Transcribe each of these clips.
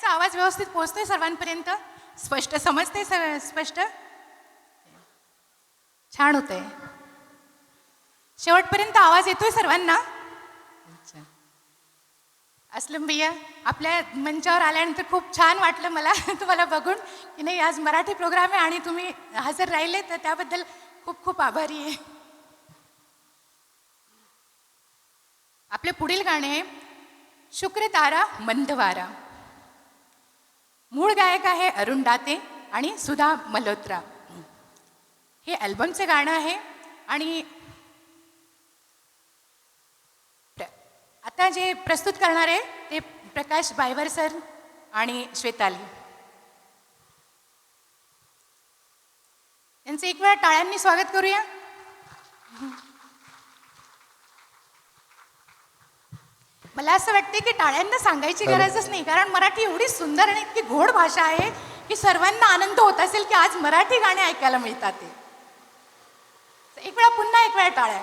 गाण्याचा आवाज व्यवस्थित पोहोचतोय सर्वांपर्यंत? स्पष्ट समजते सर स्पष्ट? छान होतंय. शेवटपर्यंत आवाज येतोय सर्वांना? अच्छा असलम भैया आपल्या मंचावर आल्यानंतर खूप छान वाटलं मला तुम्हाला बघून. की नाही आज मराठी प्रोग्राम आहे आणि तुम्ही हजर राहिले तर त्याबद्दल खूप खूप आभारी आहे. आपले पुढील गाणे आहे शुक्र तारा मंदवारा. मूळ गायक आहे अरुण दाते आणि सुधा मल्होत्रा. हे अल्बमचं गाणं आहे आणि आता जे प्रस्तुत करणार आहे ते प्रकाश बायवर सर आणि श्वेताली. यांचं एक वेळा टाळ्यांनी स्वागत करूया. मला असं वाटते की टाळ्यांना सांगायची गरजच नाही कारण मराठी एवढी सुंदर आणि इतकी गोड भाषा आहे की सर्वांना आनंद होत असेल की आज मराठी गाणे ऐकायला मिळतात ते. एक वेळा पुन्हा एक वेळा टाळ्या.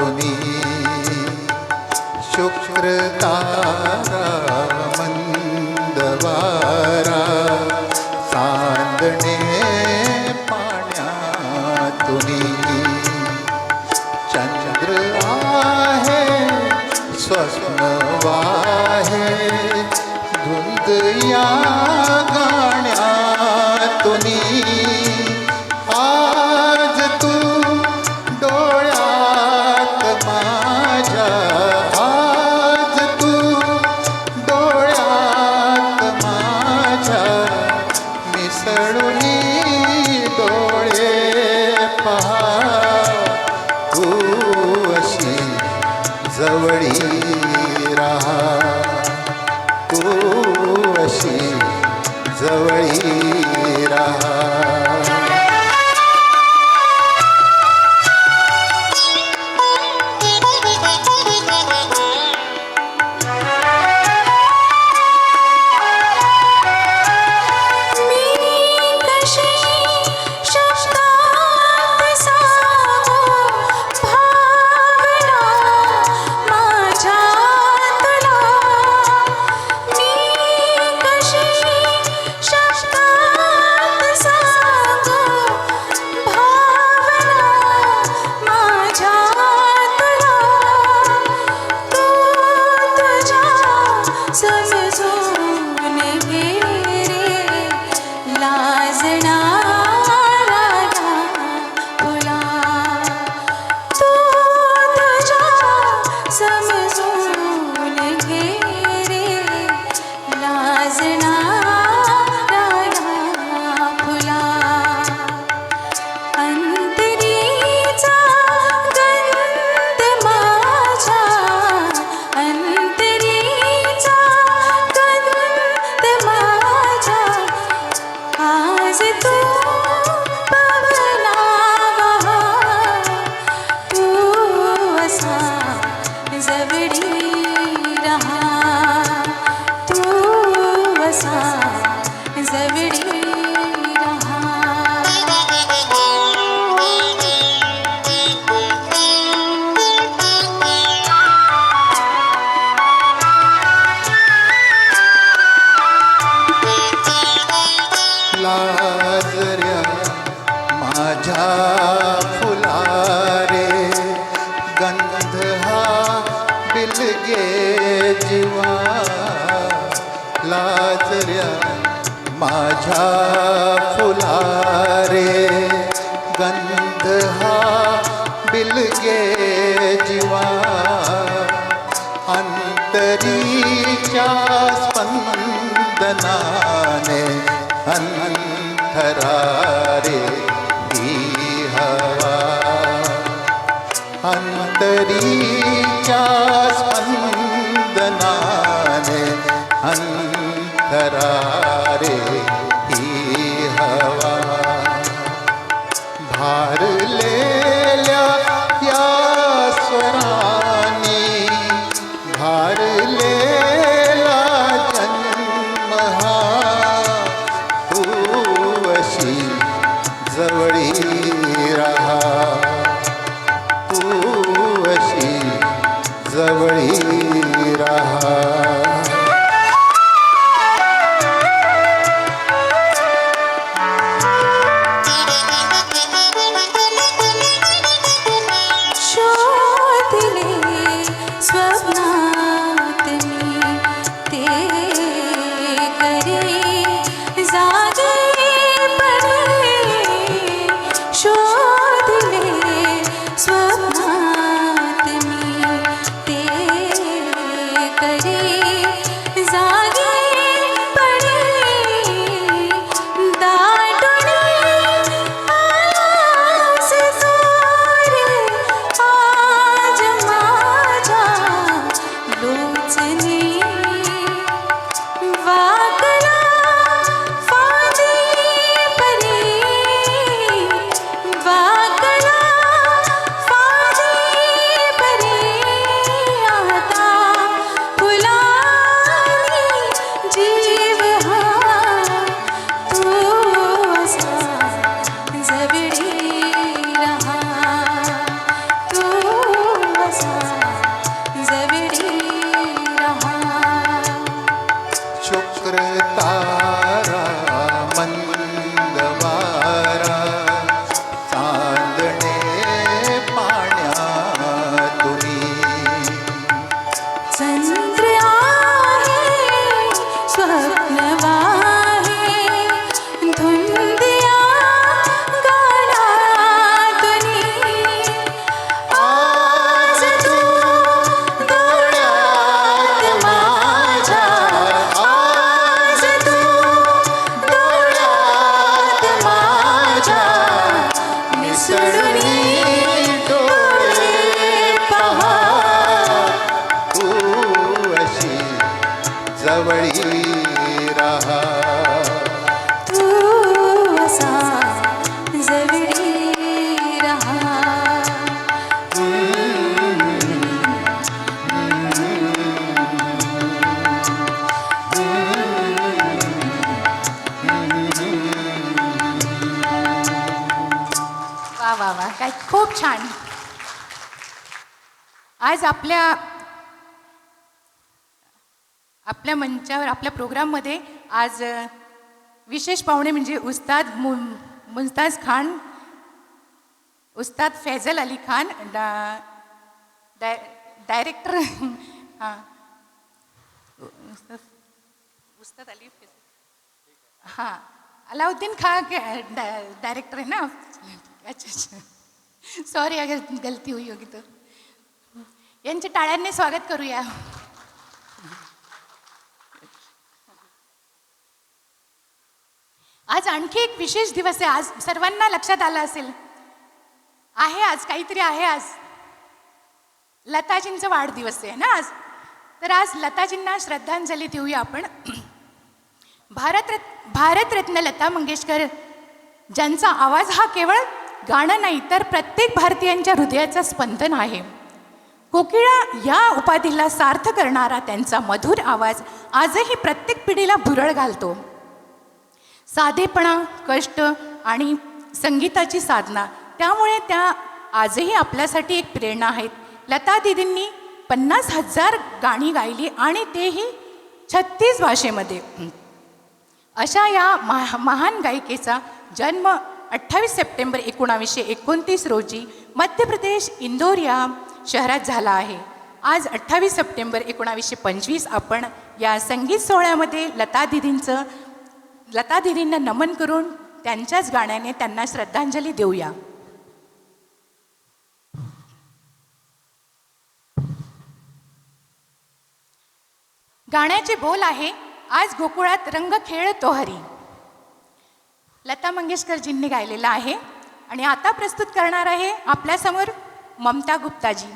तुम्ही शुक्र तारा मंदवारा पाण्या पाण्यातुनी। चंद्र आहे स्वप्न वाहे धुंद या પૂતળુની ડોળે પહાડ लाजऱ्या माझ्या फुलारे गंध हा बिलगे जीवा. अंतरीच्या स्पंदनाने अंतरारे हवा. अंतरीच्या अंतरारे शुक्रता जवळी राहा. तू असा जवळी रहा. वा वा वा. काय खूप छान. आज आपल्या आपल्या मंचावर आपल्या प्रोग्राममध्ये आज विशेष पाहुणे म्हणजे उस्ताद मु मुमताज खान उस्ताद फैजल अली खान डा डाय डायरेक्टर हां. उस्ताद उस्ताद अली हां. अलाउद्दीन खां के डायरेक्टर है ना? अच्छा अच्छा. सॉरी अगर गलती हुई होगी तर यांच्या टाळ्यांनी स्वागत करूया. आज आणखी एक विशेष दिवस आहे. आज सर्वांना लक्षात आलं असेल. आहे आज काहीतरी आहे आज. लताजींचा वाढदिवस आहे ना आज? तर आज लताजींना श्रद्धांजली देऊया आपण. भारतरत् भारतरत्न लता मंगेशकर ज्यांचा आवाज हा केवळ गाणं नाही तर प्रत्येक भारतीयांच्या हृदयाचं स्पंदन आहे. कोकिळा या उपाधीला सार्थ करणारा त्यांचा मधुर आवाज आजही प्रत्येक पिढीला भुरळ घालतो. साधेपणा कष्ट आणि संगीताची साधना त्यामुळे त्या आजही आपल्यासाठी एक प्रेरणा आहेत. लता दिदींनी पन्नास हजार गाणी गायली आणि तेही छत्तीस भाषेमध्ये. अशा या महा महान गायिकेचा जन्म अठ्ठावीस सप्टेंबर एकोणावीसशे एकोणतीस रोजी मध्य प्रदेश इंदोर या शहरात झाला आहे. आज अठ्ठावीस सप्टेंबर एकोणावीसशे पंचवीस आपण या संगीत सोहळ्यामध्ये लता दिदींचं लतादेवींना नमन करून त्यांच्याच गाण्याने त्यांना श्रद्धांजली देऊया. गाण्याचे बोल आहे आज गोकुळात रंग खेळ तोहरी लता मंगेशकरजींनी गायलेला आहे आणि आता प्रस्तुत करणार आहे आपल्यासमोर ममता गुप्ताजी.